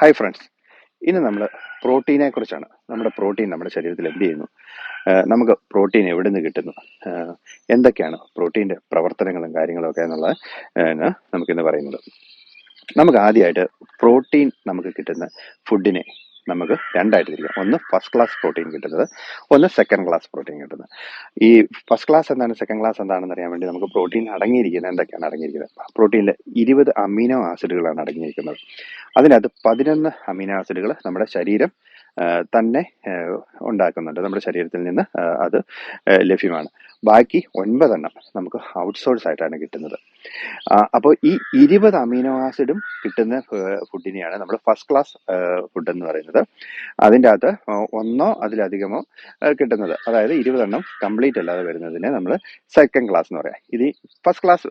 Hi friends ഇന്ന് നമ്മൾ പ്രോട്ടീനെ കുറിച്ചാണ്. നമ്മുടെ പ്രോട്ടീൻ നമ്മുടെ ശരീരത്തിൽ എന്ത് ചെയ്യുന്നു? നമുക്ക് പ്രോട്ടീൻ എവിടെ നിന്ന് കിട്ടുന്നു എന്തൊക്കെയാണ് പ്രോട്ടീന്റെ പ്രവർത്തനങ്ങളും കാര്യങ്ങളും ഒക്കെ എന്നുള്ളത് നമുക്കിന്ന് പറയുന്നത്. നമുക്ക് ആദ്യമായിട്ട് പ്രോട്ടീൻ നമുക്ക് കിട്ടുന്ന ഫുഡിനെ നമുക്ക് രണ്ടായിട്ട് തിരിക്കാം ഒന്ന് ഫസ്റ്റ് ക്ലാസ് പ്രോട്ടീൻ കിട്ടുന്നത് ഒന്ന് സെക്കൻഡ് ക്ലാസ് പ്രോട്ടീൻ കിട്ടുന്നത്. ഈ ഫസ്റ്റ് ക്ലാസ് എന്താണ് സെക്കൻഡ് ക്ലാസ് എന്താണെന്ന് അറിയാൻ വേണ്ടി നമുക്ക് പ്രോട്ടീൻ അടങ്ങിയിരിക്കുന്നത് എന്തൊക്കെയാണ് അടങ്ങിയിരിക്കുന്നത്? പ്രോട്ടീനിൽ ഇരുപത് അമീനോ ആസിഡുകളാണ് അടങ്ങിയിരിക്കുന്നത്. അതിനകത്ത് പതിനൊന്ന് അമീനോ ആസിഡുകൾ നമ്മുടെ ശരീരം തന്നെ ഉണ്ടാക്കുന്നുണ്ട്. നമ്മുടെ ശരീരത്തിൽ നിന്ന് അത് ലഭ്യമാണ്. ബാക്കി ഒൻപതെണ്ണം നമുക്ക് ഔട്ട്സോഴ്സ് ആയിട്ടാണ് കിട്ടുന്നത്. അപ്പോൾ ഈ ഇരുപത് അമീനോ ആസിഡും കിട്ടുന്ന ഫുഡിനെയാണ് നമ്മൾ ഫസ്റ്റ് ക്ലാസ് ഫുഡ് എന്ന് പറയുന്നത്. അതിന്റെ അകത്ത് ഒന്നോ അതിലധികമോ കിട്ടുന്നത്. അതായത് ഇരുപതെണ്ണം കംപ്ലീറ്റ് അല്ലാതെ വരുന്നതിനെ നമ്മൾ സെക്കൻഡ് ക്ലാസ് എന്ന് പറയാം. ഇത് ഫസ്റ്റ് ക്ലാസ്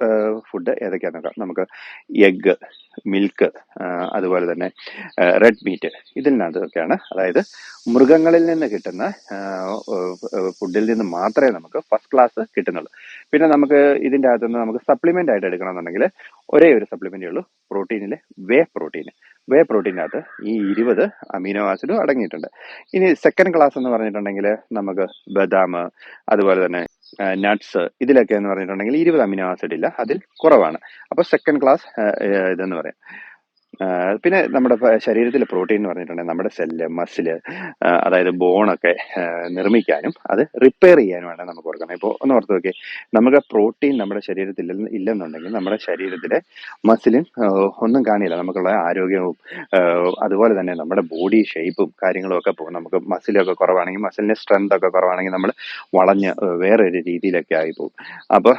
ഫുഡ് ഏതൊക്കെയാണെന്ന് നോക്കാം. നമുക്ക് എഗ്ഗ് മിൽക്ക് അതുപോലെ തന്നെ റെഡ് മീറ്റ് ഇതിനകത്തൊക്കെയാണ്. അതായത് മൃഗങ്ങളിൽ നിന്ന് കിട്ടുന്ന ഫുഡിൽ നിന്ന് മാത്രമേ നമുക്ക് ഫസ്റ്റ് ക്ലാസ് കിട്ടുന്നുള്ളൂ. പിന്നെ നമുക്ക് ഇതിന്റെ അകത്തുനിന്ന് നമുക്ക് സപ്ലിമെന്റ് ആയിട്ട് എടുക്കണമെന്നുണ്ടെങ്കിൽ ഒരേ ഒരു സപ്ലിമെന്റേ ഉള്ളൂ. പ്രോട്ടീനിലെ വേ പ്രോട്ടീൻ വേ പ്രോട്ടീനകത്ത് ഈ ഇരുപത് അമീനോ ആസിഡും അടങ്ങിയിട്ടുണ്ട്. ഇനി സെക്കൻഡ് ക്ലാസ് എന്ന് പറഞ്ഞിട്ടുണ്ടെങ്കിൽ നമുക്ക് ബദാം അതുപോലെ തന്നെ നട്ട്സ് ഇതിലൊക്കെ എന്ന് പറഞ്ഞിട്ടുണ്ടെങ്കിൽ ഇരുപത് അമിനോ ആസിഡ് ഇല്ല. അതിൽ കുറവാണ്. അപ്പോൾ സെക്കൻഡ് ക്ലാസ് ഇതെന്ന് പറയാം. പിന്നെ നമ്മുടെ ശരീരത്തിൽ പ്രോട്ടീൻ എന്ന് പറഞ്ഞിട്ടുണ്ടെങ്കിൽ നമ്മുടെ സെല്ല് മസിൽ അതായത് ബോണൊക്കെ നിർമ്മിക്കാനും അത് റിപ്പയർ ചെയ്യാനുമാണ് നമുക്ക് കൊടുക്കണം ഇപ്പോൾ ഒന്ന് ഓർത്ത് നോക്കി നമുക്ക് പ്രോട്ടീൻ നമ്മുടെ ശരീരത്തിൽ ഇല്ലെന്നുണ്ടെങ്കിൽ നമ്മുടെ ശരീരത്തിലെ മസിലും ഒന്നും കാണില്ല. നമുക്കുള്ള ആരോഗ്യവും അതുപോലെ തന്നെ നമ്മുടെ ബോഡി ഷേപ്പും കാര്യങ്ങളും ഒക്കെ പോകും. നമുക്ക് മസിലൊക്കെ കുറവാണെങ്കിൽ മസിലിന്റെ സ്ട്രെങ്ത് ഒക്കെ കുറവാണെങ്കിൽ നമ്മൾ വളഞ്ഞ് വേറൊരു രീതിയിലൊക്കെ ആയി പോകും. അപ്പോൾ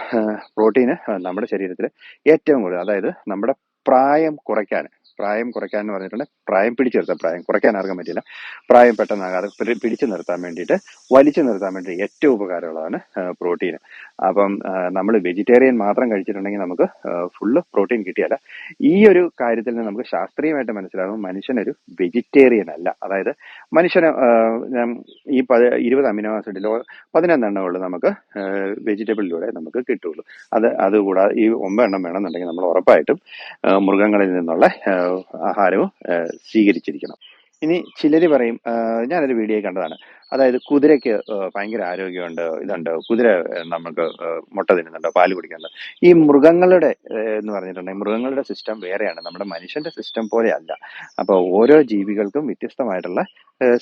പ്രോട്ടീന് നമ്മുടെ ശരീരത്തിൽ ഏറ്റവും കൂടുതൽ അതായത് നമ്മുടെ പ്രായം കുറയ്ക്കാൻ പ്രായം കുറയ്ക്കാൻ എന്ന് പറഞ്ഞിട്ടുണ്ടെങ്കിൽ പ്രായം പിടിച്ചു നിർത്താൻ പ്രായം കുറയ്ക്കാൻ ആർക്കും പറ്റില്ല. പ്രായം പെട്ടെന്നാകാതെ പിടി- പിടിച്ചു നിർത്താൻ വേണ്ടിയിട്ട് വലിച്ചു നിർത്താൻ വേണ്ടി ഏറ്റവും ഉപകാരമുള്ളതാണ് പ്രോട്ടീൻ. അപ്പം നമ്മൾ വെജിറ്റേറിയൻ മാത്രം കഴിച്ചിട്ടുണ്ടെങ്കിൽ നമുക്ക് ഫുള്ള് പ്രോട്ടീൻ കിട്ടിയല്ല ഈ ഒരു കാര്യത്തിൽ നിന്ന് നമുക്ക് ശാസ്ത്രീയമായിട്ട് മനസ്സിലാകും മനുഷ്യനൊരു വെജിറ്റേറിയൻ അല്ല. അതായത് മനുഷ്യന് ഈ പത് ഇരുപത് അമിനോ ആസിഡിലോ പതിനൊന്നെണ്ണേ ഉള്ളൂ നമുക്ക് വെജിറ്റബിളിലൂടെ നമുക്ക് കിട്ടുള്ളൂ അത് അതുകൂടാതെ ഈ ഒമ്പതെണ്ണം വേണമെന്നുണ്ടെങ്കിൽ നമ്മൾ ഉറപ്പായിട്ടും മൃഗങ്ങളിൽ നിന്നുള്ള ആഹാരവും സ്വീകരിച്ചിരിക്കണം. ഇനി ചിലർ പറയും ഞാനൊരു വീഡിയോ കണ്ടതാണ്. അതായത് കുതിരയ്ക്ക് ഭയങ്കര ആരോഗ്യമുണ്ട് ഇതുണ്ട്. കുതിര നമുക്ക് മുട്ട തിന്നുന്നുണ്ട് പാൽ കുടിക്കുന്നുണ്ട്. ഈ മൃഗങ്ങളുടെ എന്ന് പറഞ്ഞിട്ടുണ്ടെങ്കിൽ മൃഗങ്ങളുടെ സിസ്റ്റം വേറെയാണ്. നമ്മുടെ മനുഷ്യന്റെ സിസ്റ്റം പോലെയല്ല അപ്പോൾ ഓരോ ജീവികൾക്കും വ്യത്യസ്തമായിട്ടുള്ള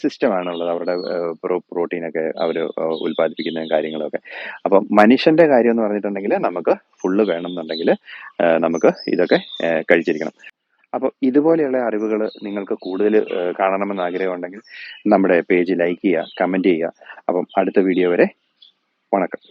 സിസ്റ്റമാണുള്ളത് അവരുടെ പ്രോട്ടീനൊക്കെ അവർ ഉൽപ്പാദിപ്പിക്കുന്ന കാര്യങ്ങളൊക്കെ. അപ്പം മനുഷ്യന്റെ കാര്യം എന്ന് പറഞ്ഞിട്ടുണ്ടെങ്കിൽ നമുക്ക് ഫുള്ള് വേണം എന്നുണ്ടെങ്കിൽ നമുക്ക് ഇതൊക്കെ കഴിച്ചിരിക്കണം. അപ്പോൾ ഇതുപോലെയുള്ള അറിവുകൾ നിങ്ങൾക്ക് കൂടുതൽ കാണണമെന്ന് ആഗ്രഹമുണ്ടെങ്കിൽ നമ്മുടെ പേജ് ലൈക്ക് ചെയ്യുക കമന്റ് ചെയ്യുക. അപ്പം അടുത്ത വീഡിയോ വരെ വണക്കം.